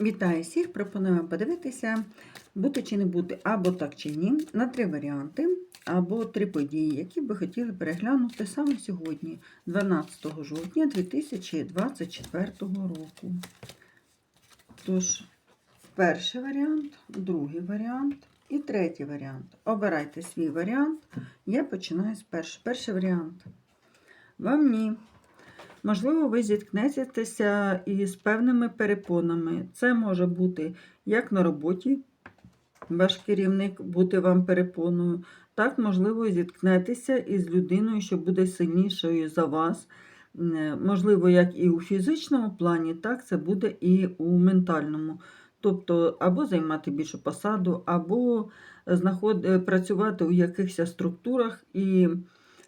Вітаю всіх! Пропоную подивитися, бути чи не бути, або так чи ні, на три варіанти, або три події, які би хотіли переглянути саме сьогодні, 12 жовтня 2024 року. Тож, перший варіант, другий варіант і третій варіант. Обирайте свій варіант. Я починаю з першого. Перший варіант. Вам ні. Можливо, ви зіткнетеся із певними перепонами. Це може бути як на роботі, ваш керівник бути вам перепоною, так, можливо, зіткнетеся із людиною, що буде сильнішою за вас. Можливо, як і у фізичному плані, так це буде і у ментальному. Тобто, або займати більшу посаду, або знаход... е, працювати у якихось структурах і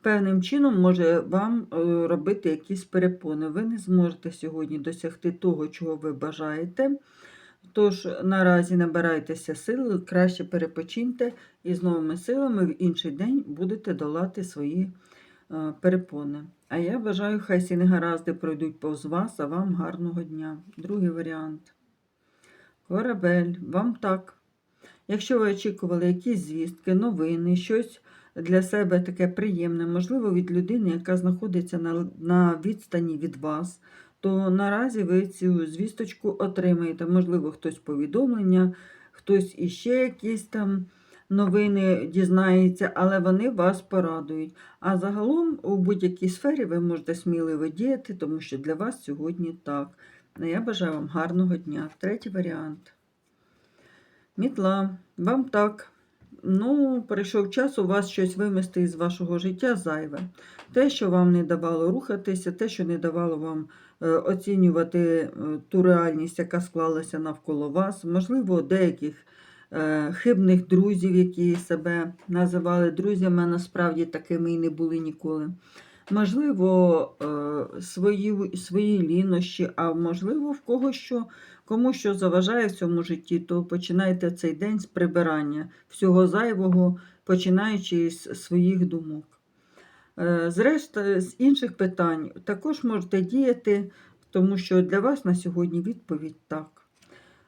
певним чином може вам е, робити якісь перепони. Ви не зможете сьогодні досягти того, чого ви бажаєте. Тож наразі набирайтеся сил, краще перепочиньте і з новими силами в інший день будете долати свої е, перепони. А я бажаю, хай всі негаразди пройдуть повз вас, а вам гарного дня. Другий варіант. Корабель, вам так. Якщо ви очікували якісь звістки, новини, щось для себе таке приємне, можливо, від людини, яка знаходиться на, на відстані від вас, то наразі ви цю звісточку отримаєте. Можливо, хтось повідомлення, хтось іще якісь там новини дізнається, але вони вас порадують. А загалом у будь-якій сфері ви можете сміливо діяти, тому що для вас сьогодні так. Ну, Я бажаю вам гарного дня. Третій варіант. Мітла, вам так. Ну, прийшов час у вас щось вимести із вашого життя зайве. Те, що вам не давало рухатися, те, що не давало вам е, оцінювати е, ту реальність, яка склалася навколо вас, можливо, деяких е, хибних друзів, які себе називали друзями, а насправді такими і не були ніколи. Можливо, е, свої, свої лінощі, а можливо, в кого що, кому що заважає в цьому житті, то починайте цей день з прибирання всього зайвого, починаючи з своїх думок. Е, Зрешта, з інших питань також можете діяти, тому що для вас на сьогодні відповідь так.